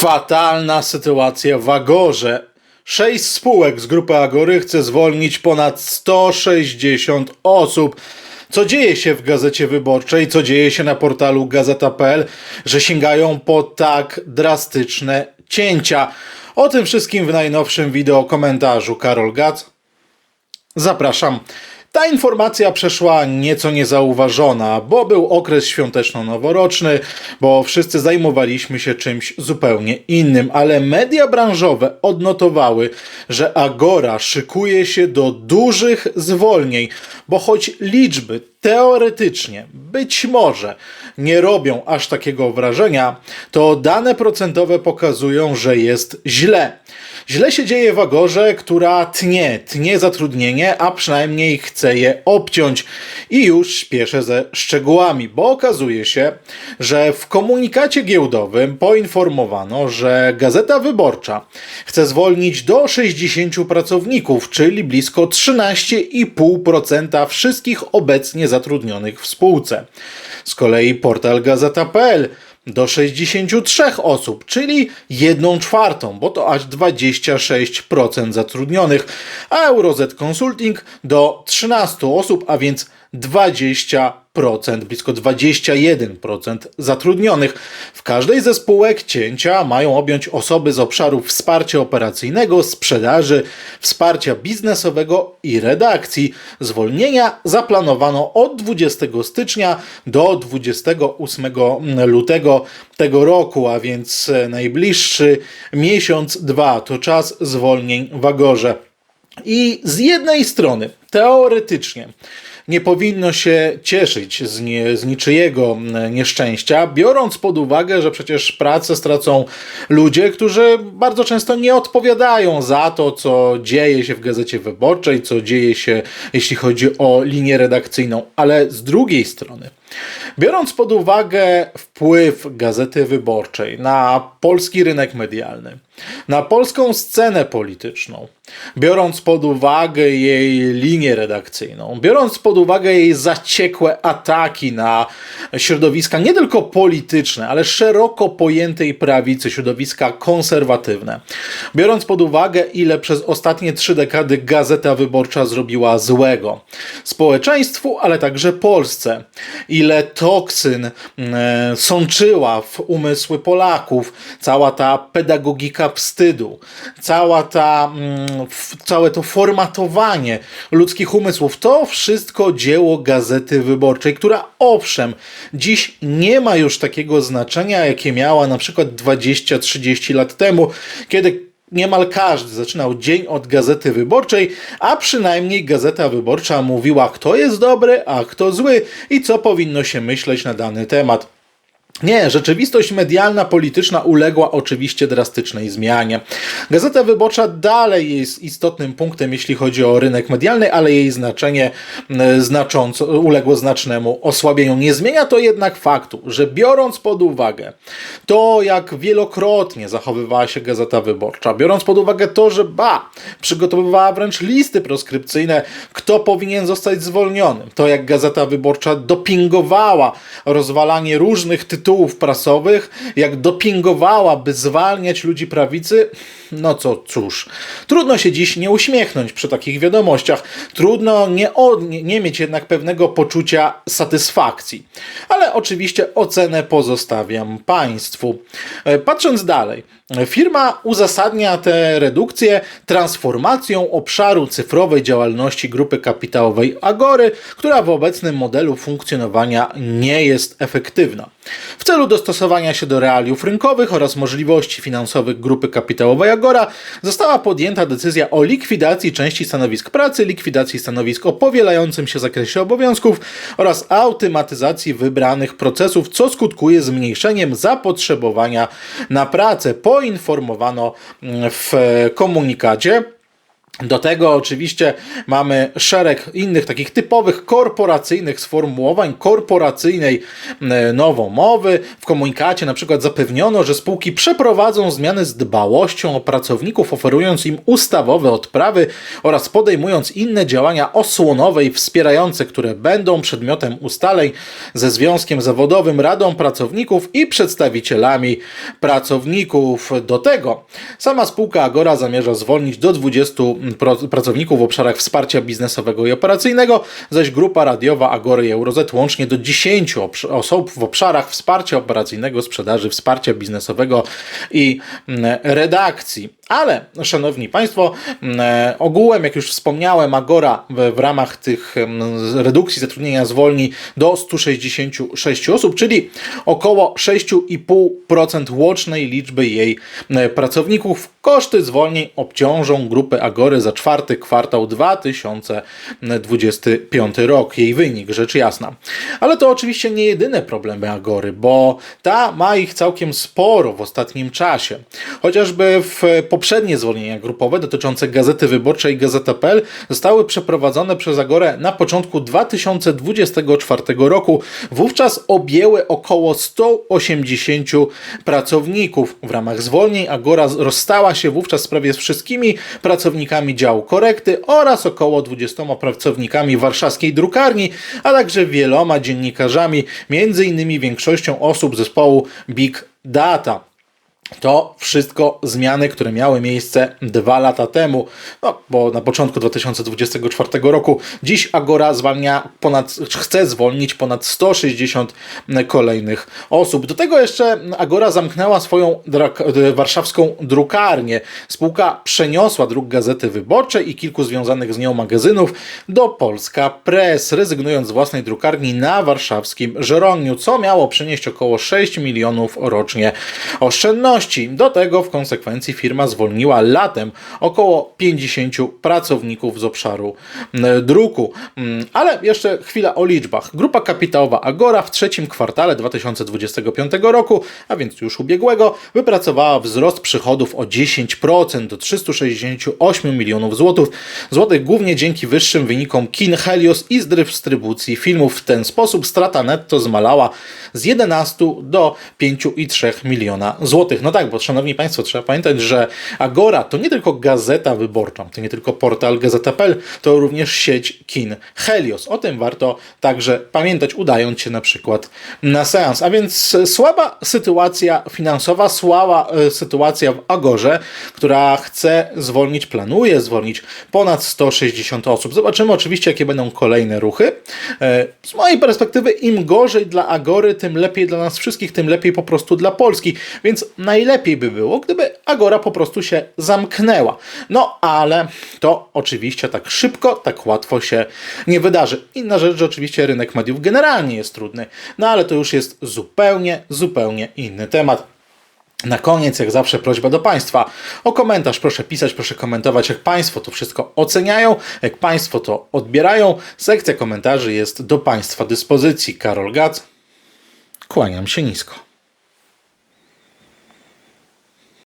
Fatalna sytuacja w Agorze. Sześć spółek z grupy Agory chce zwolnić ponad 160 osób. Co dzieje się w Gazecie Wyborczej, co dzieje się na portalu gazeta.pl, że sięgają po tak drastyczne cięcia? O tym wszystkim w najnowszym wideo komentarzu Karol Gac. Zapraszam. Ta informacja przeszła nieco niezauważona, bo był okres świąteczno-noworoczny, bo wszyscy zajmowaliśmy się czymś zupełnie innym, ale media branżowe odnotowały, że Agora szykuje się do dużych zwolnień, bo choć liczby teoretycznie być może nie robią aż takiego wrażenia, to dane procentowe pokazują, że jest źle. Źle się dzieje w Agorze, która tnie, tnie zatrudnienie, a przynajmniej chce je obciąć. I już śpieszę ze szczegółami, bo okazuje się, że w komunikacie giełdowym poinformowano, że Gazeta Wyborcza chce zwolnić do 60 pracowników, czyli blisko 13,5% wszystkich obecnie zatrudnionych w spółce. Z kolei portal Gazeta.pl do 63 osób, czyli 1 czwartą, bo to aż 26% zatrudnionych, a Euroz Consulting do 13 osób, a więc 20%, blisko 21% zatrudnionych. W każdej ze spółek cięcia mają objąć osoby z obszarów wsparcia operacyjnego, sprzedaży, wsparcia biznesowego i redakcji. Zwolnienia zaplanowano od 20 stycznia do 28 lutego tego roku, a więc najbliższy miesiąc, dwa to czas zwolnień w Agorze. I z jednej strony, teoretycznie, nie powinno się cieszyć z, nie, z niczyjego nieszczęścia, biorąc pod uwagę, że przecież pracę stracą ludzie, którzy bardzo często nie odpowiadają za to, co dzieje się w gazecie wyborczej, co dzieje się, jeśli chodzi o linię redakcyjną. Ale z drugiej strony, biorąc pod uwagę wpływ gazety wyborczej na polski rynek medialny, na polską scenę polityczną, biorąc pod uwagę jej linię redakcyjną, biorąc pod uwagę jej zaciekłe ataki na środowiska nie tylko polityczne, ale szeroko pojętej prawicy, środowiska konserwatywne, biorąc pod uwagę, ile przez ostatnie trzy dekady Gazeta Wyborcza zrobiła złego społeczeństwu, ale także Polsce, ile toksyn e, sączyła w umysły Polaków, cała ta pedagogika wstydu, cała ta, mm, całe to formatowanie ludzkich umysłów, to wszystko dzieło Gazety Wyborczej, która owszem, dziś nie ma już takiego znaczenia, jakie miała na przykład 20-30 lat temu, kiedy Niemal każdy zaczynał dzień od gazety wyborczej, a przynajmniej gazeta wyborcza mówiła, kto jest dobry, a kto zły i co powinno się myśleć na dany temat. Nie, rzeczywistość medialna, polityczna uległa oczywiście drastycznej zmianie. Gazeta Wyborcza dalej jest istotnym punktem, jeśli chodzi o rynek medialny, ale jej znaczenie e, znacząco uległo znacznemu osłabieniu. Nie zmienia to jednak faktu, że biorąc pod uwagę to, jak wielokrotnie zachowywała się Gazeta Wyborcza, biorąc pod uwagę to, że ba, przygotowywała wręcz listy proskrypcyjne, kto powinien zostać zwolniony, to jak Gazeta Wyborcza dopingowała rozwalanie różnych tytułów prasowych, jak dopingowała, by zwalniać ludzi prawicy, no co cóż, trudno się dziś nie uśmiechnąć przy takich wiadomościach, trudno nie, od, nie, mieć jednak pewnego poczucia satysfakcji, ale oczywiście ocenę pozostawiam Państwu. E, Patrząc dalej, Firma uzasadnia tę redukcję transformacją obszaru cyfrowej działalności grupy kapitałowej Agory, która w obecnym modelu funkcjonowania nie jest efektywna. W celu dostosowania się do realiów rynkowych oraz możliwości finansowych grupy kapitałowej Agora została podjęta decyzja o likwidacji części stanowisk pracy, likwidacji stanowisk o powielającym się zakresie obowiązków oraz automatyzacji wybranych procesów, co skutkuje zmniejszeniem zapotrzebowania na pracę. Poinformowano w komunikacie. Do tego oczywiście mamy szereg innych takich typowych korporacyjnych sformułowań, korporacyjnej e, nowomowy. W komunikacie na przykład zapewniono, że spółki przeprowadzą zmiany z dbałością o pracowników, oferując im ustawowe odprawy oraz podejmując inne działania osłonowe i wspierające, które będą przedmiotem ustaleń ze Związkiem Zawodowym, Radą Pracowników i przedstawicielami pracowników. Do tego sama spółka Agora zamierza zwolnić do 20 pro- pracowników w obszarach wsparcia biznesowego i operacyjnego, zaś grupa radiowa Agory i Eurozet łącznie do 10 obsz- osób w obszarach wsparcia operacyjnego, sprzedaży, wsparcia biznesowego i mm, redakcji. Ale, szanowni Państwo, mm, e, ogółem, jak już wspomniałem, Agora w, w ramach tych mm, redukcji zatrudnienia zwolni do 166 osób, czyli około 6,5% łącznej liczby jej e, pracowników. Koszty zwolnień obciążą grupę Agory za czwarty kwartał 2025 rok. Jej wynik, rzecz jasna. Ale to oczywiście nie jedyne problemy Agory, bo ta ma ich całkiem sporo w ostatnim czasie. Chociażby w poprzednie zwolnienia grupowe dotyczące Gazety Wyborczej i Gazeta.pl zostały przeprowadzone przez Agorę na początku 2024 roku. Wówczas objęły około 180 pracowników. W ramach zwolnień Agora rozstała się wówczas prawie z wszystkimi pracownikami działu korekty oraz około 20 pracownikami warszawskiej drukarni, a także wieloma dziennikarzami, między innymi większością osób zespołu Big Data. To wszystko zmiany, które miały miejsce dwa lata temu, no, bo na początku 2024 roku. Dziś Agora zwalnia ponad, chce zwolnić ponad 160 kolejnych osób. Do tego jeszcze Agora zamknęła swoją drak- warszawską drukarnię. Spółka przeniosła druk Gazety Wyborczej i kilku związanych z nią magazynów do Polska Press, rezygnując z własnej drukarni na warszawskim Żeroniu, co miało przynieść około 6 milionów rocznie oszczędności. Do tego w konsekwencji firma zwolniła latem około 50 pracowników z obszaru druku. Ale jeszcze chwila o liczbach. Grupa kapitałowa Agora w trzecim kwartale 2025 roku, a więc już ubiegłego, wypracowała wzrost przychodów o 10% do 368 milionów złotych, złotych głównie dzięki wyższym wynikom kin Helios i z dystrybucji filmów. W ten sposób strata netto zmalała z 11 do 5,3 miliona złotych. No tak, bo szanowni Państwo, trzeba pamiętać, że Agora to nie tylko gazeta wyborcza, to nie tylko portal Gazeta.pl, to również sieć kin Helios. O tym warto także pamiętać, udając się na przykład na seans. A więc słaba sytuacja finansowa, słaba e, sytuacja w Agorze, która chce zwolnić, planuje zwolnić ponad 160 osób. Zobaczymy oczywiście, jakie będą kolejne ruchy. E, Z mojej perspektywy, im gorzej dla Agory, tym lepiej dla nas wszystkich, tym lepiej po prostu dla Polski. Więc najlepiej by było, gdyby Agora po prostu się zamknęła. No ale to oczywiście tak szybko, tak łatwo się nie wydarzy. Inna rzecz, że oczywiście rynek mediów generalnie jest trudny. No ale to już jest zupełnie, zupełnie inny temat. Na koniec, jak zawsze, prośba do Państwa o komentarz. Proszę pisać, proszę komentować, jak Państwo to wszystko oceniają, jak Państwo to odbierają. Sekcja komentarzy jest do Państwa dyspozycji. Karol Gac, kłaniam się nisko.